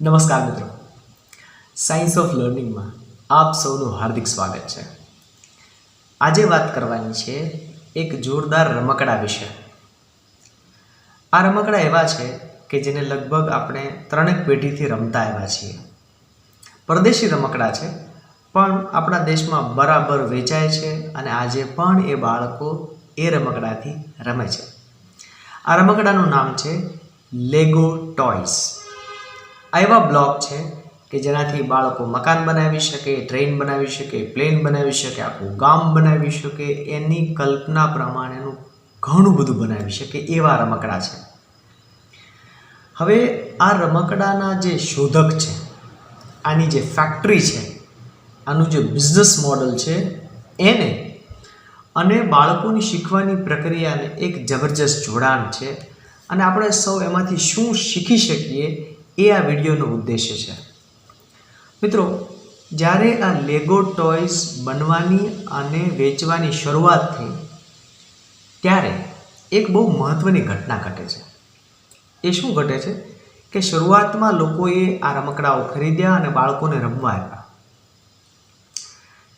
નમસ્કાર મિત્રો. Science of લર્નિંગમાં આપ સૌનું હાર્દિક સ્વાગત છે. આજે વાત કરવાની છે એક જોરદાર રમકડા વિશે. આ રમકડા એવા છે કે જેને લગભગ આપણે ત્રણેક પેઢીથી રમતા આવ્યા છીએ. પરદેશી રમકડા છે, પણ આપણા દેશમાં બરાબર વેચાય છે અને આજે પણ એ બાળકો એ રમકડાથી રમે છે. આ રમકડાનું નામ છે લેગો ટોયસ આ એવા બ્લોક છે કે જેનાથી બાળકો મકાન બનાવી શકે, ટ્રેન બનાવી શકે, પ્લેન બનાવી શકે, આખું ગામ બનાવી શકે, એની કલ્પના પ્રમાણેનું ઘણું બધું બનાવી શકે એવા રમકડા છે. હવે આ રમકડાના જે શોધક છે, આની જે ફેક્ટરી છે, આનું જે બિઝનેસ મોડલ છે, એને અને બાળકોની શીખવાની પ્રક્રિયાને એક જબરજસ્ત જોડાણ છે. અને આપણે સૌ એમાંથી શું શીખી શકીએ એ આ વિડીયોનો ઉદ્દેશ્ય છે. મિત્રો, જ્યારે આ લેગો ટોયસ બનવાની અને વેચવાની શરૂઆત થઈ, ત્યારે એક બહુ મહત્ત્વની ઘટના ઘટે છે. એ શું ઘટે છે? કે શરૂઆતમાં લોકોએ આ રમકડાઓ ખરીદ્યા અને બાળકોને રમવા આપ્યા.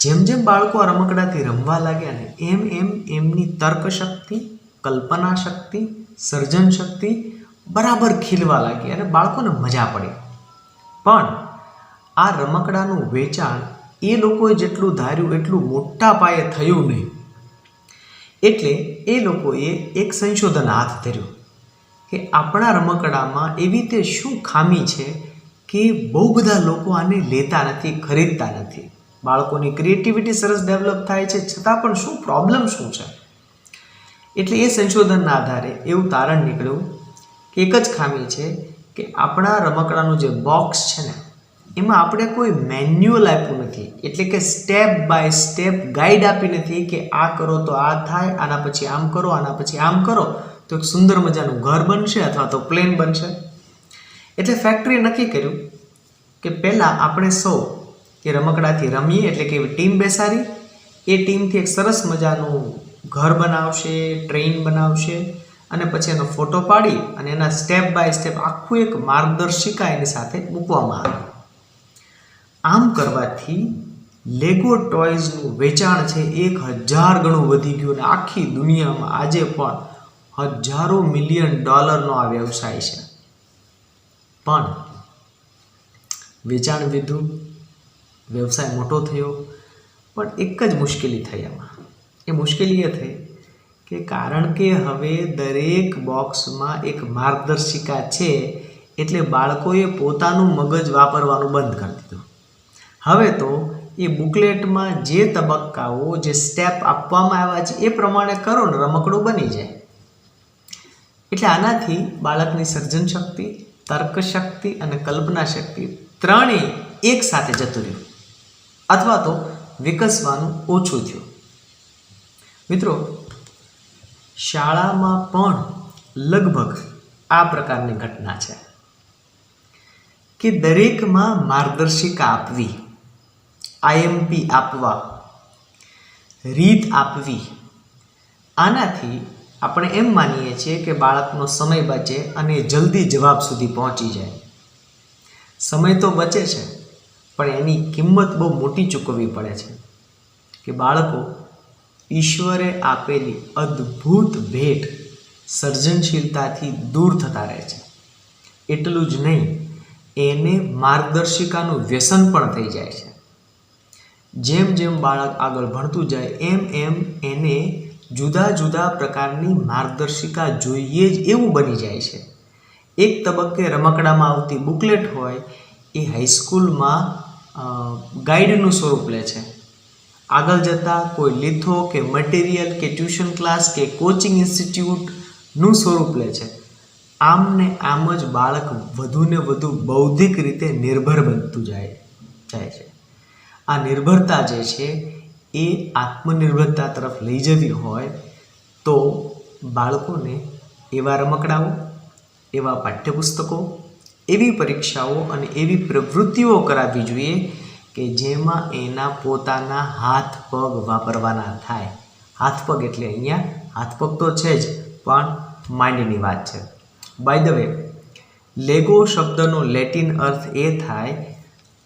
જેમ જેમ બાળકો આ રમકડાથી રમવા લાગ્યા ને એમ એમ એમની તર્ક શક્તિ કલ્પના શક્તિ સર્જન શક્તિ બરાબર ખીલવા લાગી અને બાળકોને મજા પડી. પણ આ રમકડાનું વેચાણ એ લોકોએ જેટલું ધાર્યું એટલું મોટા પાયે થયું નહીં. એટલે એ લોકોએ એક સંશોધન હાથ ધર્યું કે આપણા રમકડામાં એવી રીતે શું ખામી છે કે બહુ બધા લોકો આને લેતા નથી, ખરીદતા નથી. બાળકોની ક્રિએટિવિટી સરસ ડેવલપ થાય છે, છતાં પણ શું પ્રોબ્લેમ શું છે? એટલે એ સંશોધનના આધારે એવું તારણ નીકળ્યું એક જ ખામી છે કે આપણા રમકડાનું જે બોક્સ છે ને, એમાં આપણે કોઈ મેન્યુઅલ આપ્યું નથી. એટલે કે સ્ટેપ બાય સ્ટેપ ગાઈડ આપી નથી કે આ કરો તો આ થાય, આના પછી આમ કરો, આના પછી આમ કરો, તો એક સુંદર મજાનું ઘર બનશે અથવા તો પ્લેન બનશે. એટલે ફેક્ટરીએ નક્કી કર્યું કે પહેલાં આપણે સૌ એ રમકડાથી રમીએ, એટલે કે ટીમ બેસાડી. એ ટીમથી એક સરસ મજાનું ઘર બનાવશે ટ્રેન બનાવશે. અને પછી એનો ફોટો પાડી અને એના સ્ટેપ બાય સ્ટેપ આખું એક માર્ગદર્શિકા એની સાથે મૂકવામાં આવે. આમ કરવાથી લેગો ટોયઝનું વેચાણ છે એક હજાર ગણું વધી ગયું અને આખી દુનિયામાં આજે પણ હજારો મિલિયન ડોલરનો આ વ્યવસાય છે. પણ વેચાણ વિધું વ્યવસાય મોટો થયો, પણ એક જ મુશ્કેલી થઈ એમાં એ મુશ્કેલી એ થઈ કે કારણ કે હવે દરેક બોક્સમાં એક માર્ગદર્શિકા છે, એટલે બાળકોએ પોતાનું મગજ વાપરવાનું બંધ કરી દીધું. હવે તો એ બુકલેટમાં જે તબક્કાઓ જે સ્ટેપ આપવામાં આવ્યા છે, એ પ્રમાણે કરો ને રમકડું બની જાય. એટલે આનાથી બાળકની સર્જન શક્તિ, તર્ક અને કલ્પના શક્તિ ત્રણેય એક સાથે જતું રહ્યું. અથવા તો વિકસવાનું ઓછું થયું. મિત્રો શાળામાં પણ લગભગ આ પ્રકારની ઘટના છે કે દરેકમાં માર્ગદર્શિકા આપવી આઈએમપી આપવા, રીત આપવી, આનાથી આપણે એમ માનીએ છીએ કે બાળકનો સમય બચે અને જલ્દી જવાબ સુધી પહોંચી જાય. સમય તો બચે છે, પણ એની કિંમત બહુ મોટી ચૂકવવી પડે છે કે બાળકો ઈશ્વરે આપેલી અદ્ભુત ભેટ સર્જનશીલતાથી દૂર થતા રહે છે. એટલું જ નહીં, એને માર્ગદર્શિકાનું વ્યસન પણ થઈ જાય છે. જેમ જેમ બાળક આગળ ભણતું જાય, એમ એમ એને જુદા જુદા પ્રકારની માર્ગદર્શિકા જોઈએ જ એવું બની જાય છે. એક તબક્કે રમકડામાં આવતી બુકલેટ હોય, એ હાઈસ્કૂલમાં ગાઈડનું સ્વરૂપ લે છે. આગળ જતાં કોઈ લીથો કે મટીરિયલ કે ટ્યુશન ક્લાસ કે કોચિંગ ઇન્સ્ટિટ્યૂટનું સ્વરૂપ લે છે. આમ ને આમ જ બાળક વધુને વધુ બૌદ્ધિક રીતે નિર્ભર બનતું જાય જાય છે. આ નિર્ભરતા જે છે એ આત્મનિર્ભરતા તરફ લઈ જવી હોય તો બાળકોને એવા રમકડાઓ, એવા પાઠ્યપુસ્તકો, એવી પરીક્ષાઓ અને એવી પ્રવૃત્તિઓ કરાવવી જોઈએ કે જેમાં એના પોતાના હાથ પગ વાપરવાના થાય. હાથ પગ એટલે અહીંયા હાથ પગ તો છે જ, પણ માઇન્ડની વાત છે. બાય ધ વે લેગો શબ્દનો લેટિન અર્થ એ થાય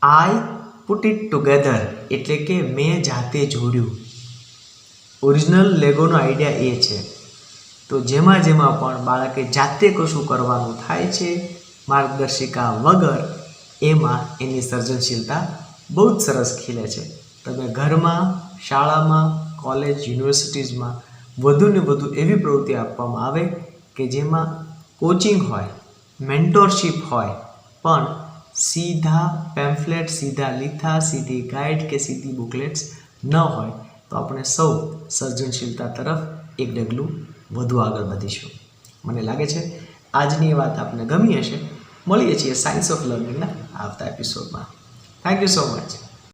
આઈ પુટ ઇટ ટુગેધર એટલે કે મેં જાતે જોડ્યું. ઓરિજિનલ લેગોનો આઈડિયા એ છે. તો જેમાં જેમાં પણ બાળકે જાતે કશું કરવાનું થાય છે, માર્ગદર્શિકા વગર એમાં એની સર્જનશીલતા બહુ જ સરસ ખીલે છે. તમે ઘરમાં, શાળામાં કોલેજ યુનિવર્સિટીઝમાં વધુને વધુ એવી પ્રવૃત્તિ આપવામાં આવે કે જેમાં કોચિંગ હોય મેન્ટોરશીપ હોય, પણ સીધા પેમ્ફલેટ સીધા લીથા, સીધી ગાઈડ કે સીધી બુકલેટ્સ ન હોય, તો આપણે સૌ સર્જનશીલતા તરફ એક ડગલું વધુ આગળ વધીશું. મને લાગે છે, આજની વાત આપને ગમી હશે. મળીએ છીએ સાયન્સ ઓફ લર્નિંગના આવતા એપિસોડમાં Thank you so much.